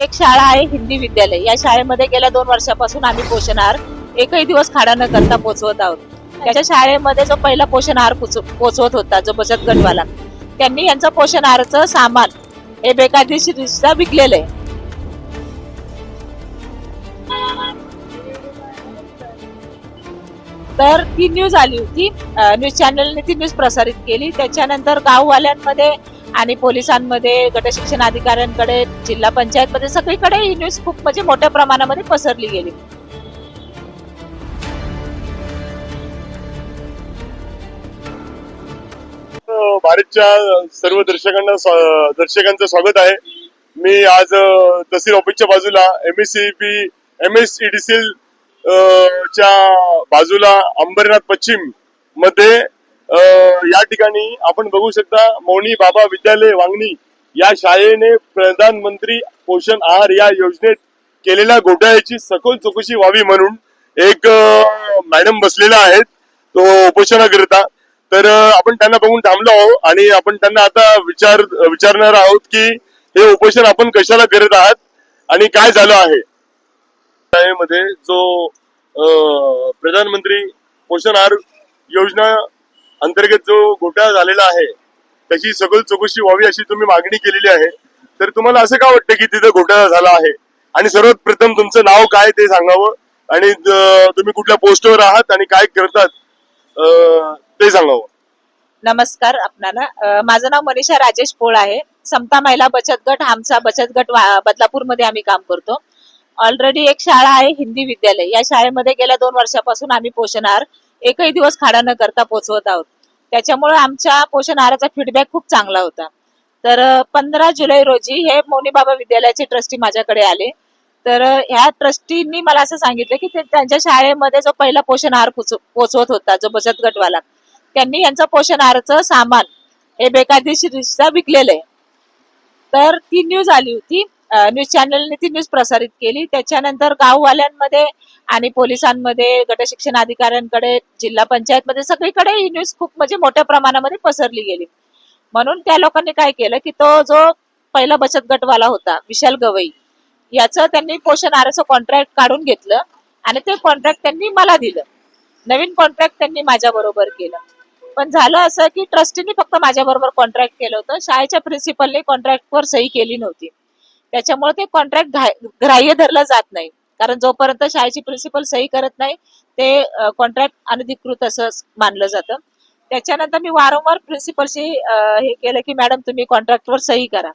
एक शाळा आहे हिंदी विद्यालय. या शाळेमध्ये गेल्या दोन वर्षापासून आम्ही पोषण आहार एकही दिवस खाडा न करता पोचवत आहोत. त्याच्या शाळेमध्ये जो पहिला पोषण आहार पोचवत होता जो बचत गटवाला त्यांनी यांचं पोषण आहारचं सामान हे बेकायदेशीररित्या विकलेलं आहे. तर ती न्यूज आली होती. न्यूज चॅनलने ती न्यूज प्रसारित केली. त्याच्यानंतर गाववाल्यांमध्ये आणि पोलिसांमध्ये गटशिक्षण अधिकाऱ्यांकडे जिल्हा पंचायतमध्ये सगळीकडे ही न्यूज खूप म्हणजे मोठ्या प्रमाणामध्ये पसरली गेली. भारतच्या सर्व दर्शकांना दर्शकांचं स्वागत आहे. मी आज तहसील ऑफिसच्या बाजूला M S C P M S C D C च्या बाजूला अंबरनाथ पश्चिममध्ये या ठिकाणी आपण बघू शकता मौनी बाबा विद्यालय वांगणी या शाळेने प्रधानमंत्री पोषण आहार या योजनेत केलेल्या घोटाळ्याची सखोल चौकशी व्हावी म्हणून एक मॅडम बसलेला आहेत. तो उपोषणाकरिता. तर आपण त्यांना बघून थांबलो आहोत आणि आपण त्यांना आता विचार विचारणार आहोत की हे उपोषण आपण कशाला करत आहात आणि काय झालं आहे? शाळेमध्ये जो प्रधानमंत्री पोषण आहार योजना अंतर्गत जो घोटाळा झालेला आहे त्याची सखोल चौकशी व्हावी अशी तुम्ही मागणी केलेली आहे. तर तुम्हाला असं का वाटतं की तिथं घोटाळा झाला आहे? आणि सर्वात प्रथम तुमचं नाव काय ते सांगावं? आणि तुम्ही कुठल्या पोस्टवर आहात आणि काय करतात ते सांगावं. नमस्कार आपणाला. माझं नाव मनीषा राजेश पोळ आहे. समता महिला बचत गट आमचा बचत गट बदलापूरमध्ये आम्ही काम करतो. ऑलरेडी एक शाळा आहे हिंदी विद्यालय. या शाळेमध्ये गेल्या दोन वर्षापासून आम्ही पोषण आहार एकही दिवस खाडा न करता पोहोचवत आहोत. त्याच्यामुळे आमच्या पोषण आहाराचा फीडबॅक खूप चांगला होता. तर पंधरा जुलै रोजी हे मोनीबाबा विद्यालयाचे ट्रस्टी माझ्याकडे आले. तर ह्या ट्रस्टींनी मला असं सांगितलं की ते त्यांच्या शाळेमध्ये जो पहिला पोषण आहार पोच- पोचवत होता जो बचत गटवाला त्यांनी यांचं पोषण आहारचं सामान हे बेकायदेशीररित्या विकलेलं आहे. तर ती न्यूज आली होती न्यूज चॅनलने ती न्यूज प्रसारित केली. त्याच्यानंतर गाववाल्यांमध्ये आणि पोलिसांमध्ये गटशिक्षण अधिकाऱ्यांकडे जिल्हा पंचायतमध्ये सगळीकडे ही न्यूज खूप म्हणजे मोठ्या प्रमाणामध्ये पसरली गेली. म्हणून त्या लोकांनी काय केलं की तो जो पहिला बचत गटवाला होता विशाल गवई याचं त्यांनी पोषण आरचं कॉन्ट्रॅक्ट काढून घेतलं आणि ते कॉन्ट्रॅक्ट त्यांनी मला दिलं. नवीन कॉन्ट्रॅक्ट त्यांनी माझ्या बरोबर केलं. पण झालं असं की ट्रस्टीने फक्त माझ्या बरोबर कॉन्ट्रॅक्ट केलं होतं. शाळेच्या प्रिन्सिपलने कॉन्ट्रॅक्टवर सही केली नव्हती. त्याच्यामुळे ते कॉन्ट्रॅक्ट ग्राह्य धरलं जात नाही. कारण जोपर्यंत शाळेची प्रिन्सिपल सही करत नाही ते कॉन्ट्रॅक्ट अनधिकृत असं मानलं जातं. त्याच्यानंतर मी वारंवार प्रिन्सिपलशी हे केलं की मॅडम तुम्ही कॉन्ट्रॅक्टवर सही करा.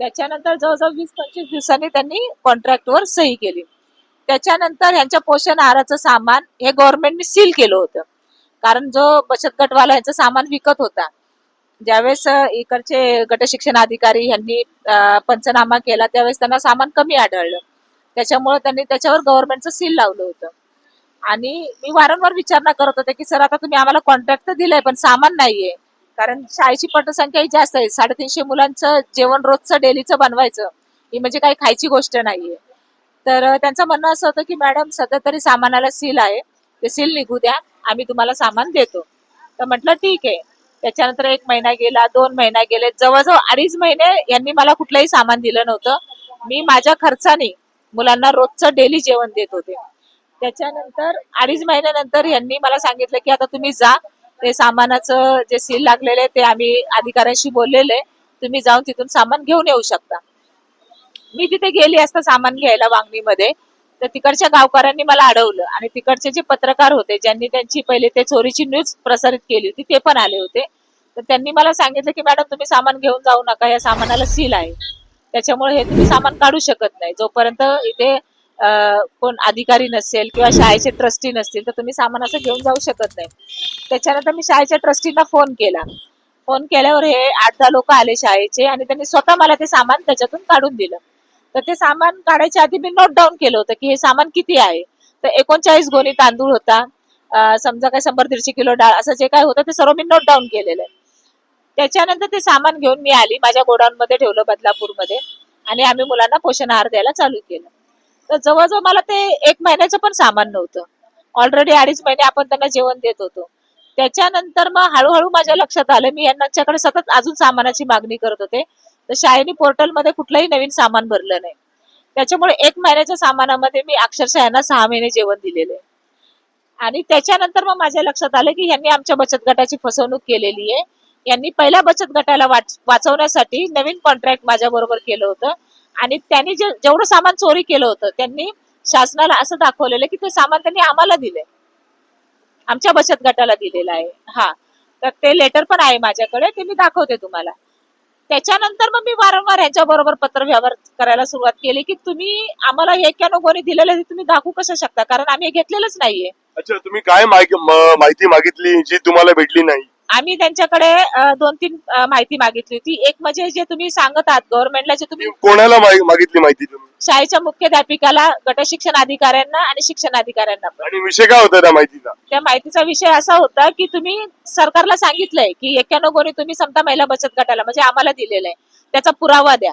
त्याच्यानंतर जवळजवळ वीस पंचवीस दिवसांनी त्यांनी कॉन्ट्रॅक्टवर सही केली. त्याच्यानंतर यांच्या पोषण आहाराचं सामान हे गव्हर्नमेंटने सील केलं होतं. कारण जो बचत गटवाला यांचं सामान विकत होता ज्यावेळेस इकडचे गटशिक्षण अधिकारी यांनी पंचनामा केला त्यावेळेस त्यांना सामान कमी आढळलं. त्याच्यामुळे त्यांनी त्याच्यावर गव्हर्नमेंटचं सील लावलं होतं. आणि मी वारंवार विचारणा करत होते की सर आता तुम्ही आम्हाला कॉन्ट्रॅक्ट तर दिलंय पण सामान नाहीये. कारण शाळेची पटसंख्याही जास्त आहे. साडेतीनशे मुलांचं जेवण रोजचं डेलीचं बनवायचं ही म्हणजे काही खायची गोष्ट नाहीये. तर त्यांचं म्हणणं असं होतं की मॅडम सध्या तरी सामानाला सील आहे. ते सील निघू द्या. आम्ही तुम्हाला सामान देतो. तर म्हटलं ठीक आहे. त्याच्यानंतर एक महिना गेला दोन महिना गेले जवळजवळ अडीच महिने यांनी मला कुठलंही सामान दिलं नव्हतं. मी माझ्या खर्चाने मुलांना रोजचं डेली जेवण देत होते. त्याच्यानंतर अडीच महिन्यानंतर यांनी मला सांगितलं की आता तुम्ही जा. ते सामानाचं जे सील लागलेले ते आम्ही अधिकाऱ्यांशी बोललेले तुम्ही जाऊन तिथून सामान घेऊन येऊ शकता. मी तिथे गेली असता सामान घ्यायला वांगणीमध्ये. तर तिकडच्या गावकऱ्यांनी मला अडवलं. आणि तिकडचे जे पत्रकार होते ज्यांनी त्यांची पहिले ते चोरीची न्यूज प्रसारित केली होती ते पण आले होते. तर त्यांनी मला सांगितलं की मॅडम तुम्ही सामान घेऊन जाऊ नका या सामानाला सील आहे. त्याच्यामुळे हे तुम्ही सामान काढू शकत नाही. जोपर्यंत इथे कोण अधिकारी नसेल किंवा शाळेचे ट्रस्टी नसतील तर तुम्ही सामान असं घेऊन जाऊ शकत नाही. त्याच्यानंतर मी शाळेच्या ट्रस्टींना फोन केला. फोन केल्यावर हे आठ दहा लोक आले शाळेचे आणि त्यांनी स्वतः मला ते सामान त्याच्यातून काढून दिलं. तर ते सामान काढायच्या आधी मी नोट डाऊन केलं होतं की हे सामान किती आहे? तर एकोणचाळीस गोणी तांदूळ होता. समजा काय शंभर दीडशे किलो डाळ असं जे काय होतं ते सर्व मी नोट डाऊन केलेलं आहे. त्याच्यानंतर ते सामान घेऊन मी आली माझ्या गोडाऊन मध्ये ठेवलं बदलापूरमध्ये आणि आम्ही मुलांना पोषण आहार द्यायला चालू केलं. तर जवळजवळ मला ते एक महिन्याचं पण सामान नव्हतं. ऑलरेडी अडीच महिने आपण त्यांना जेवण देत होतो. त्याच्यानंतर मग हळूहळू माझ्या लक्षात आलं मी यांच्याकडे सतत अजून सामानाची मागणी करत होते. तर शाळेने पोर्टलमध्ये कुठलंही नवीन सामान भरलं नाही. त्याच्यामुळे एक महिन्याच्या सामानामध्ये मी अक्षरशः यांना सहा महिने जेवण दिलेले. आणि त्याच्यानंतर मग माझ्या लक्षात आलं की यांनी आमच्या बचत गटाची फसवणूक केलेली आहे. यांनी पहिल्या बचत गटाला वाच- वाचवण्यासाठी नवीन कॉन्ट्रॅक्ट माझ्या बरोबर केलं होतं. आणि त्यांनी जे जेवढं सामान चोरी केलं होतं त्यांनी शासनाला असं दाखवलेलं की ते सामान त्यांनी आम्हाला दिले आमच्या बचत गटाला दिलेलं आहे. हा. तर ते लेटर पण आहे माझ्याकडे ते मी दाखवते तुम्हाला. त्याच्यानंतर मग मी वारंवार ह्याच्याबरोबर पत्रव्यवहार पत्र व्यवहार करायला सुरुवात केली की तुम्ही आम्हाला एक्क्याण्णव कोणी दिलेलं तुम्ही दाखवू कसं शकता? कारण आम्ही घेतलेलंच नाहीये. अच्छा तुम्ही काय माहिती मागितली जी तुम्हाला भेटली नाही? आम्ही त्यांच्याकडे दोन तीन माहिती मागितली होती. एक म्हणजे जे तुम्ही सांगत आहात गव्हर्नमेंटला जे तुम्ही कोणाला मागितली माहिती तुम्ही? शाळेच्या मुख्याध्यापिकाला गट शिक्षण अधिकाऱ्यांना आणि शिक्षण अधिकाऱ्यांना आणि विषय काय होता त्या माहितीचा? त्या माहितीचा विषय असा होता की तुम्ही सरकारला सांगितलंय की एक्क्याण्णव गोणी तुम्ही समता महिला बचत गटाला म्हणजे आम्हाला दिलेलं आहे. त्याचा पुरावा द्या.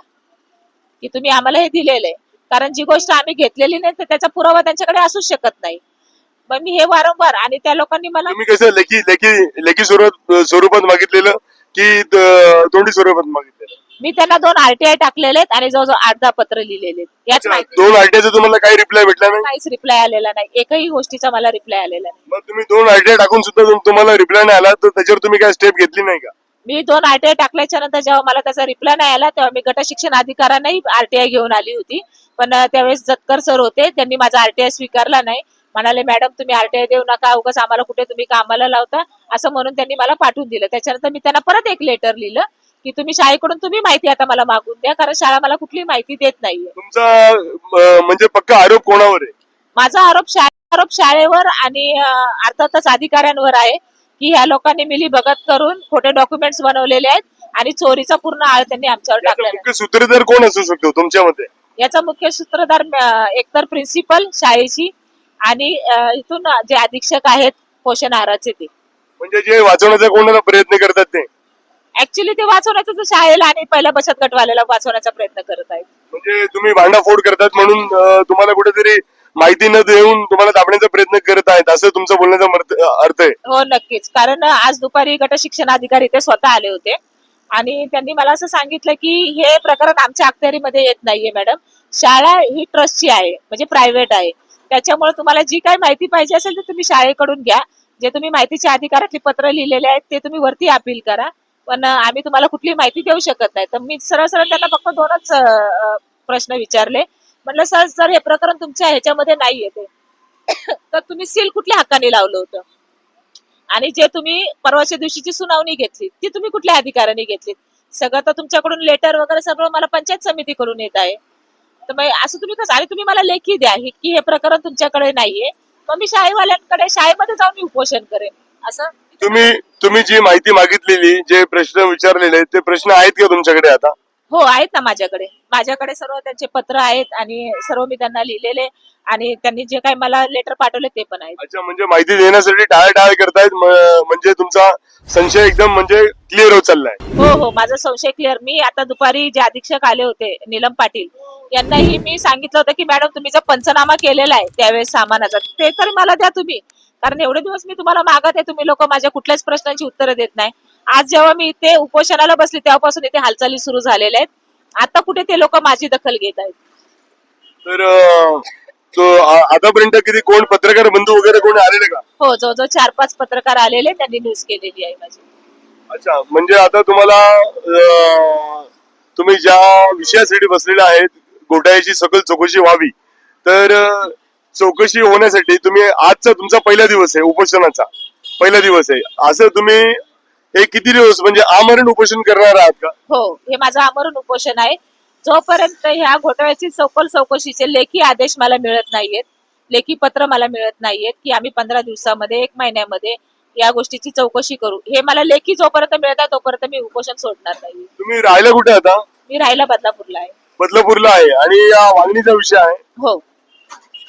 की तुम्ही आम्हाला हे दिलेलं आहे. कारण जी गोष्ट आम्ही घेतलेली नाही तर त्याचा पुरावा त्यांच्याकडे असूच शकत नाही. मग मी हे वारंवार आणि त्या लोकांनी मला तुम्ही कसं लेखी लेखी लेखी स्वरूपात स्वरूपात मागितलेलं की द- तोंडी स्वरूपात मागितलेलं? मी त्यांना दोन आरटीआय टाकलेले आहेत आणि जवळजवळ आठ दहा पत्र लिहिलेले याच माहिती दोन आयटीआयचा तुम्हाला काही रिप्लाय भेटला नाही? काहीच रिप्लाय आलेला नाही. एकही गोष्टीचा मला रिप्लाय आलेला नाही. मग तुम्ही दोन आयटीआय टाकून सुद्धा तुम- तुम्हाला रिप्लाय नाही आला तर त्याच्यावर तुम्ही काय स्टेप घेतली नाही का? मी दोन आरटीआय टाकल्याच्या नंतर जेव्हा मला त्याचा रिप्लाय नाही आला तेव्हा मी गट शिक्षण अधिकाऱ्यांनाही आरटीआय घेऊन आली होती. पण अं, त्यावेळेस जतकर सर होते त्यांनी माझा आरटीआय स्वीकारला नाही. म्हणाले मॅडम तुम्ही आरटीआय देऊ नका उगाच आम्हाला कुठे तुम्ही कामाला लावता. असं म्हणून त्यांनी मला पाठवून दिलं. त्याच्यानंतर मी त्यांना परत एक लेटर लिहिलं की तुम्ही शाळेकडून तुम्ही माहिती आता मला मागून द्या कारण शाळा मला कुठली माहिती देत नाहीये. तुमचा म्हणजे पक्का आरोप कोणावर आहे? माझा आरोप शा आरोप शाळेवर आणि अं, अर्थातच अधिकाऱ्यांवर आहे की ह्या लोकांनी मिली भगत करून खोटे डॉक्युमेंट्स बनवलेले आहेत आणि चोरीचा पूर्ण आळ त्यांनी आमच्यावर याचा टाकलेला आहे. मुख्य सूत्रधार कोण असू शकतो तुमच्या मते याचा मुख्य सूत्रधार अं, एकतर प्रिन्सिपल शाळेची आणि इथून जे अधीक्षक आहेत पोषण आहाराचे ते. म्हणजे जे वाचवण्याचा कोणाला प्रयत्न करतात ते? ऍक्च्युली ते वाचवण्याचं शाळेला आणि पहिल्या बचत गटवाल्याला वाचवण्याचा प्रयत्न करत आहेत. म्हणजे तुम्ही भांडाफोड करतात म्हणून तुम्हाला कुठेतरी माहिती न देऊन तुम्हाला दाबण्याचा प्रयत्न करत आहेत असं तुमचं बोलण्याचा अर्थ आहे. हो नक्कीच. कारण आज दुपारी गट शिक्षण अधिकारी ते स्वतः आले होते. आणि त्यांनी मला असं सांगितलं की हे प्रकरण आमच्या अखत्यारीमध्ये येत नाहीये मॅडम. शाळा ही ट्रस्टची आहे म्हणजे प्रायव्हेट आहे. त्याच्यामुळे तुम्हाला जी काही माहिती पाहिजे असेल तर तुम्ही शाळेकडून घ्या. जे तुम्ही माहितीच्या अधिकारातली पत्र लिहिलेले आहेत ते तुम्ही वरती अपील करा. पण आम्ही तुम्हाला कुठली माहिती देऊ शकत नाही. तर मी सरळ सरळ त्यांना फक्त दोनच प्रश्न विचारले. म्हटलं सर सर हे प्रकरण तुमच्या ह्याच्यामध्ये नाही येते तर तुम्ही सील कुठल्या हक्काने लावलं होतं? आणि जे तुम्ही परवाच्या दिवशीची सुनावणी घेतली ती तुम्ही कुठल्या अधिकाऱ्याने घेतली सगळं तर तुमच्याकडून लेटर वगैरे सगळं मला पंचायत समितीकडून येत आहे. तर मग असं तुम्ही कसं आणि तुम्ही मला लेखी द्या हे- की हे प्रकरण तुमच्याकडे नाहीये. मग मी शाळेवाल्यांकडे शाळेमध्ये जाऊन मी उपोषण करेन. असं? तुम्ही तुम्ही जी माहिती मागितलेली जे प्रश्न विचारलेले ते प्रश्न आहेत का तुमच्याकडे आता? हो आहेत ना माझ्याकडे. माझ्याकडे सर्व त्यांचे पत्र आहेत आणि सर्व मी त्यांना लिहिलेले आणि त्यांनी जे काही मला लेटर पाठवले ते पण आहेत. अच्छा म्हणजे माहिती देण्यासाठी टाळ करतायत म- म्हणजे तुमचा संशय एकदम म्हणजे क्लिअर होत चाललाय. हो हो माझा संशय क्लिअर मी आता दुपारी जे अधीक्षक आले होते नीलम पाटील यांनाही मी सांगितलं होतं की मॅडम तुम्ही जो पंचनामा केलेला आहे त्यावेळेस सामानाचा ते तरी मला द्या तुम्ही. कारण एवढे दिवस मी तुम्हाला मागत आहे तुम्ही लोक माझ्या कुठल्याच प्रश्नांची उत्तरं देत नाही. आज जेव्हा मी इथे उपोषणाला बसली तेव्हापासून इथे हालचाली सुरू झालेल्या आहेत. आता कुठे ते लोक माझी दखल घेत आहेत? तर आतापर्यंत किती कोण पत्रकार बंधू वगैरे कोणी आलेले का? हो जवळजवळ चार पाच पत्रकार आलेले त्यांनी न्यूज केलेली आहे माझी. अच्छा म्हणजे आता तुम्हाला तुम्ही ज्या विषयासाठी बसलेले आहेत घोटाळ्याची सकल चौकशी व्हावी. तर चौकशी होण्यासाठी तुम्ही आजचा तुमचा पहिला दिवस आहे उपोषणाचा. पहिला दिवस आहे. असं तुम्ही हे किती दिवस म्हणजे आमरण उपोषण करणार आहात का? हो हे माझं आमरण उपोषण आहे. जोपर्यंत ह्या घोटाळ्याची चौकल चौकशीचे लेखी आदेश मला मिळत नाहीयेत लेखी पत्र मला मिळत नाहीयेत की आम्ही पंधरा दिवसामध्ये एक महिन्यामध्ये या गोष्टीची चौकशी करू. हे मला लेखी जोपर्यंत मिळत आहे तोपर्यंत मी उपोषण सोडणार नाही. तुम्ही राहायला कुठे आता? मी राहायला बदलापूरला आहे. बदलापूरला आहे आणि या वांगणीचा विषय आहे. हो.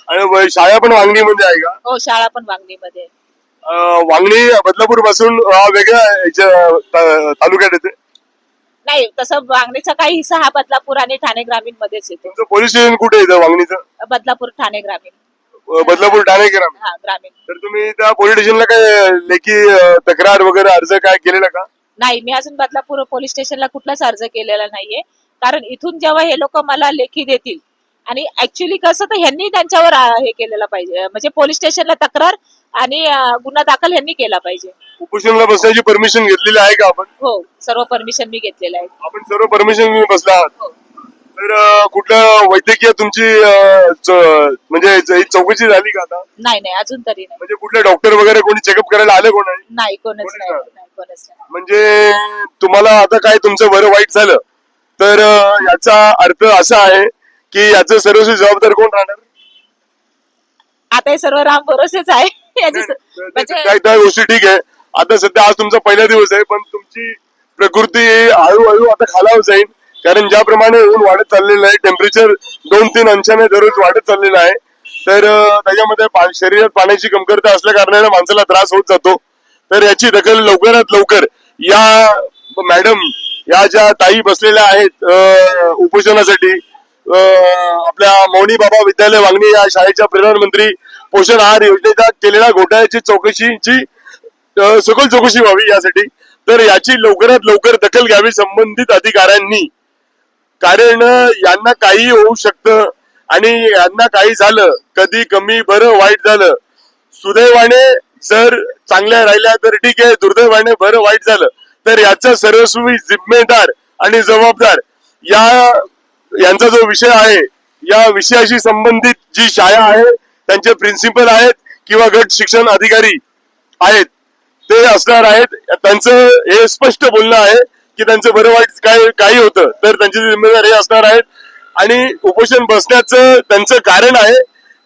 आणि व- शाळा पण वांगणीमध्ये आहे का? हो शाळा पण वांगणीमध्ये. आहे. अं, वांगणी बदलापूरपासून वेगळ्या याच्या ता- तालुक्यात येते? नाही तसं वांगणीचा काही हिस्सा हा बदलापूर आणि ठाणे ग्रामीण मध्येच येतो. तुमचं पोलीस स्टेशन कुठे येतं वांगणीचं? बदलापूर ठाणे ग्रामीण. अं, बदलापूर ठाणे ग्राम हा ग्रामीण. तर तुम्ही त्या पोलीस स्टेशनला काय लेखी अं, तक्रार वगैरे अर्ज काय केलेला का? नाही मी अजून बदलापूर पोलीस स्टेशनला कुठलाच अर्ज केलेला नाहीये. कारण इथून जेव्हा हे लोक मला लेखी देतील आणि ऍक्च्युली कसं तर ह्यांनी त्यांच्यावर हे केलेलं पाहिजे. म्हणजे पोलीस स्टेशनला तक्रार आणि गुन्हा दाखल ह्यांनी केला पाहिजे. उपोषणाला बसण्याची परमिशन घेतलेली आहे का आपण? हो सर्व परमिशन मी घेतलेलं आहे. आपण सर्व परमिशन बसला आहात. हो. तर कुठल्या वैद्यकीय तुमची म्हणजे चौकशी झाली का आता? नाही नाही अजून तरी नाही. म्हणजे कुठले डॉक्टर वगैरे कोणी चेकअप करायला आले कोण. नाही, कोणच नाही. म्हणजे तुम्हाला आता काय तुमचं बरं वाईट झालं? तर याचा अर्थ असा आहे की याचं सर्वस्वी जबाबदार कोण राहणार? आता हे सर्व राम भरोसेच आहे. याची स- त्या- म्हणजे त्या त्या गोष्टी ठीक आहे. आता सध्या आज तुमचा पहिला दिवस आहे पण तुमची प्रकृती हळूहळू आता खालावर जाईल. कारण ज्याप्रमाणे ऊन वाढत चाललेलं आहे टेम्परेचर दोन तीन अंशाने दररोज वाढत चाललेलं आहे. तर अं, त्याच्यामध्ये पा- शरीरात पाण्याची कमतरता असल्या कारणाने माणसाला त्रास होत जातो. तर याची दखल लवकरात लवकर या मॅडम या ज्या ताई बसलेल्या आहेत उपोषणासाठी आपल्या मौनी बाबा विद्यालय वांगणी या शाळेच्या प्रधानमंत्री पोषण आहार योजनेच्या केलेल्या घोटाळ्याची चौकशीची सखोल चौकशी व्हावी यासाठी. तर याची लवकरात लवकर दखल घ्यावी संबंधित अधिकाऱ्यांनी. कारण यांना काही होऊ शकतं आणि यांना काही झालं कधी कमी बरं वाईट झालं. सुदैवाने जर चांगल्या राहिल्या तर ठीक आहे दुर्दैवाने बरं वाईट झालं. तर याचा सर्वस्वी जिम्मेदार आणि जबाबदार या यांचा जो विषय आहे या विषयाशी संबंधित जी शाळा आहे त्यांचे प्रिन्सिपल आहेत किंवा गट शिक्षण अधिकारी आहेत ते असणार आहेत. त्यांचं हे स्पष्ट बोलणं आहे की त्यांचं बरं वाईट काय काही होतं तर त्यांची जिम्मेदार हे असणार आहेत. आणि उपोषण बसण्याचं त्यांचं कारण आहे.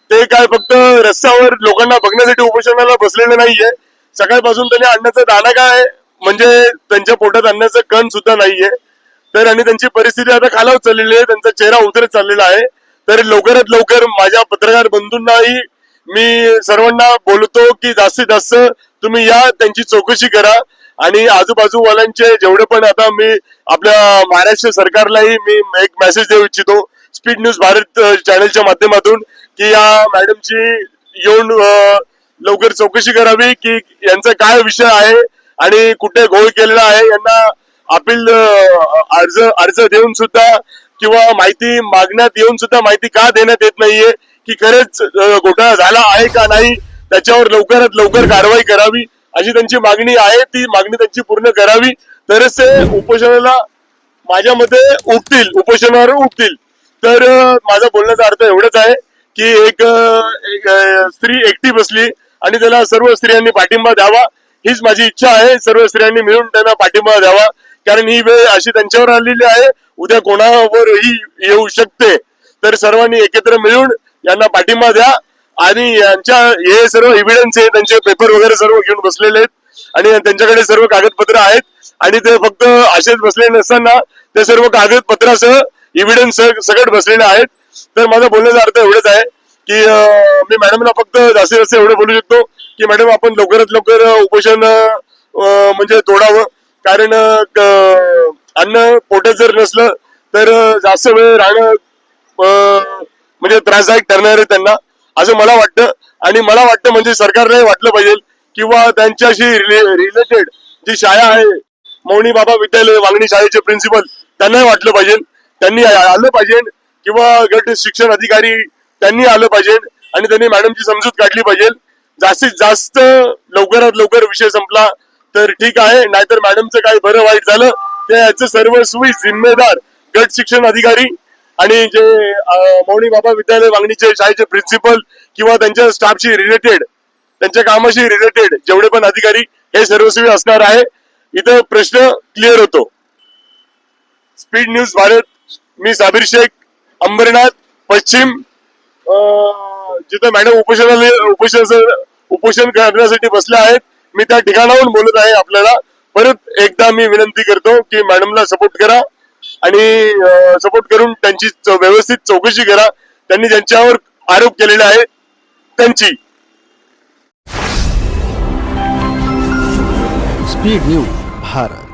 ते काय फक्त रस्त्यावर लोकांना बघण्यासाठी उपोषणाला बसलेले नाहीये. सकाळपासून त्यांनी आणण्याचा दाना काय म्हणजे त्यांच्या पोटात आणण्याचं कण सुद्धा नाहीये. तर आणि त्यांची परिस्थिती आता खालावत चाललेली आहे. त्यांचा चेहरा उतरत चाललेला आहे. तर लवकरात लवकर माझ्या पत्रकार बंधूंनाही मी सर्वांना बोलतो की जास्तीत जास्त तुम्ही या त्यांची चौकशी करा. आणि आजूबाजूवाल्यांचे जेवढे पण आता मी आपल्या महाराष्ट्र सरकारलाही मी एक मेसेज देऊ इच्छितो. स्पीड न्यूज भारत चॅनलच्या माध्यमातून की या मॅडमची येऊन लवकर चौकशी करावी की यांचा काय विषय आहे. आणि कुठे घोळ केलेला आहे यांना अपील अर्ज अर्ज देऊन सुद्धा किंवा माहिती मागण्यात येऊन सुद्धा माहिती का देण्यात येत नाहीये की खरंच घोटाळा झाला आहे का नाही त्याच्यावर लवकरात लवकर कारवाई करावी अशी त्यांची मागणी आहे ती मागणी त्यांची पूर्ण करावी. तरच ते उपोषणाला माझ्या मते उठतील उपोषणावर उठतील. तर माझा बोलण्याचा अर्थ एवढाच आहे की एक एक, स्त्री एकटी बसली आणि त्याला सर्व स्त्रियांनी पाठिंबा द्यावा हीच माझी इच्छा आहे. सर्व स्त्रियांनी मिळून त्यांना पाठिंबा द्यावा. कारण ही वेळ अशी त्यांच्यावर आलेली आहे. उद्या कोणावर ही येऊ शकते. तर सर्वांनी एकत्र मिळून यांना पाठिंबा द्या. आणि यांच्या हे सर्व एव्हिडन्स आहे. त्यांचे पेपर वगैरे सर्व घेऊन बसलेले आहेत. आणि त्यांच्याकडे सर्व कागदपत्र आहेत. आणि ते फक्त असेच बसलेले नसताना ते सर्व कागदपत्रासह एव्हिडन्स सगळं बसलेले आहेत. तर माझा बोलण्याचा अर्थ एवढंच आहे. की मी मॅडमला फक्त जास्तीत जास्त एवढं बोलू शकतो की मॅडम आपण लवकरात लवकर उपोषण म्हणजे तोडावं. कारण अन्न पोटात जर नसलं तर जास्त वेळ राहणं म्हणजे त्रासदायक ठरणार आहे त्यांना असं मला वाटतं. आणि मला वाटतं म्हणजे सरकारने वाटलं पाहिजे किंवा त्यांच्याशी रिलेटेड जी शाळा आहे मौनी बाबा विद्यालय वांगणी शाळेचे प्रिन्सिपल त्यांनाही वाटलं पाहिजे. त्यांनी आलं पाहिजे. किंवा गट शिक्षण अधिकारी त्यांनी आलं पाहिजे आणि त्यांनी मॅडमची समजूत काढली पाहिजे. जास्तीत जास्त लवकरात लवकर विषय संपला तर ठीक आहे. नाहीतर मॅडमचं काही बरं वाईट झालं ते याचं सर्व सुई जिम्मेदार गट शिक्षण अधिकारी आणि जे मौनी बाबा विद्यालय वांगणीचे शाळेचे प्रिन्सिपल किंवा त्यांच्या स्टाफशी रिलेटेड त्यांच्या कामाशी रिलेटेड जेवढे पण अधिकारी हे सर्वस्वी असणार आहे. इथं प्रश्न क्लिअर होतो. स्पीड न्यूज भारत मी साबिर शेख अंबरनाथ पश्चिम जिथे मॅडम उपोषणाला उपोषण उपोषण करण्यासाठी बसल्या आहेत मी त्या ठिकाणाहून बोलत आहे आपल्याला. परत एकदा मी विनंती करतो की मॅडमला सपोर्ट करा आणि सपोर्ट करून त्यांची व्यवस्थित चौकशी करा. त्यांनी ज्यांच्यावर आरोप केलेले आहेत त्यांची. Speed news Bharat.